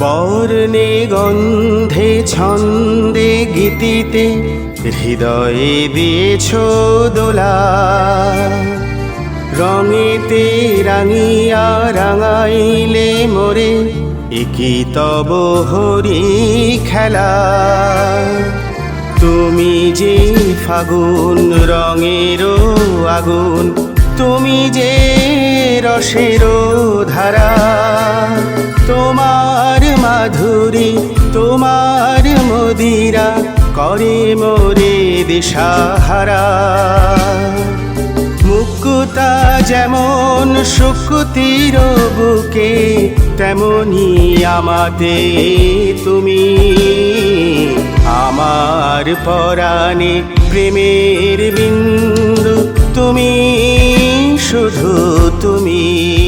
বর্ণে গন্ধে ছন্দে গীতিতে হৃদয়ে দিয়েছ দোলা। রঙেতে রাঙিয়া রাঙাইলে মোরে একই তব হরি খেলা। তুমি যে ফাগুন রঙেরও আগুন, তুমি যে রসেরও ধারা। তোমার মাধুরী, তোমার মদিরা, করে মোরে দিশাহারা। মুকুতা যেমন সুকুতির বুকে, তেমনি আমাতে তুমি। আমার পরাণে প্রেমের বিন্দু তুমি, শুধু তুমি।